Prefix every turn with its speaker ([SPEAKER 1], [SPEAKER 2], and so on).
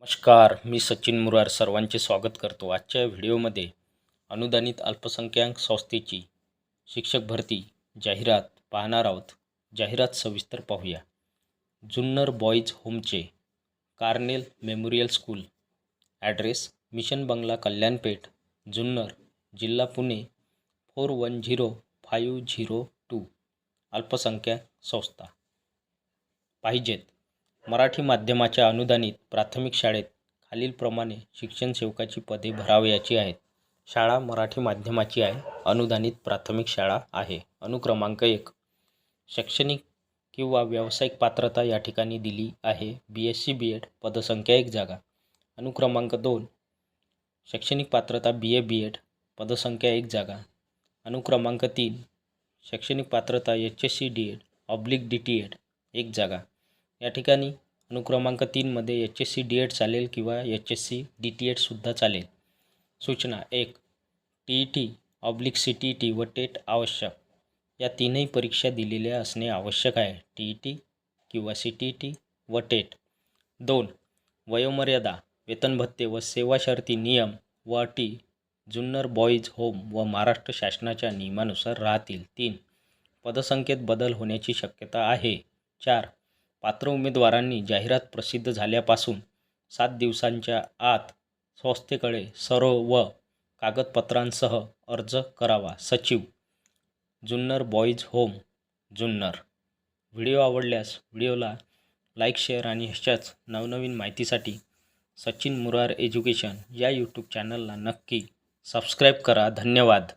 [SPEAKER 1] नमस्कार मी सचिन मुरार सर्वांचे स्वागत करतो आजच्या व्हिडिओमध्ये. अनुदानित अल्पसंख्याक संस्थेची शिक्षक भरती जाहिरात पाहणार आहोत. जाहिरात सविस्तर पाहूया. Junnar boys होमचे Cornell memorial school. Address mission बंगला कल्याणपेठ जुन्नर जिल्हा Pune four one zero five zero two. अल्पसंख्याक संस्था. पाहिजेत. मराठी माध्यमाच्या अनुदानित प्राथमिक शाळेत खालीलप्रमाणे शिक्षण सेवकाची पदे भरावयाची आहेत. शाळा मराठी माध्यमाची आहे. अनुदानित प्राथमिक शाळा आहे. अनुक्रमांक एक. शैक्षणिक किंवा व्यावसायिक पात्रता या ठिकाणी दिली आहे. B S C B Ed पदसंख्या एक जागा. अनुक्रमांक दोन. शैक्षणिक पात्रता बी ए बी एड पदसंख्या एक जागा. अनुक्रमांक तीन. शैक्षणिक पात्रता H S C D Ed oblique D T Ed एक जागा. या ठिकाणी अनुक्रमांक तीनमध्ये H S C D Ed चालेल किंवा H S C D T एडसुद्धा चालेल. सूचना एक T E T oblique C T E T व टेट आवश्यक. या तीनही परीक्षा दिलेल्या असणे आवश्यक आहे. टी ई टी किंवा सी टी ई टी व टेट. दोन वयोमर्यादा वेतन भत्ते व सेवा शर्ती नियम व अटी जुन्नर बॉईज होम व महाराष्ट्र शासनाच्या नियमानुसार राहतील. तीन पदसंख्येत बदल होण्याची शक्यता आहे. चार पात्र उमेदवारांनी जाहिरात प्रसिद्ध झाल्यापासून सात दिवसांच्या आत संस्थेकडे सर्व व कागदपत्रांसह अर्ज करावा. सचिव Junnar boys home Junnar. Video आवडल्यास व्हिडिओला लाईक शेअर आणि अशाच नवनवीन माहितीसाठी सचिन मुरार एज्युकेशन या यूट्यूब चॅनलला नक्की सबस्क्राईब करा. धन्यवाद.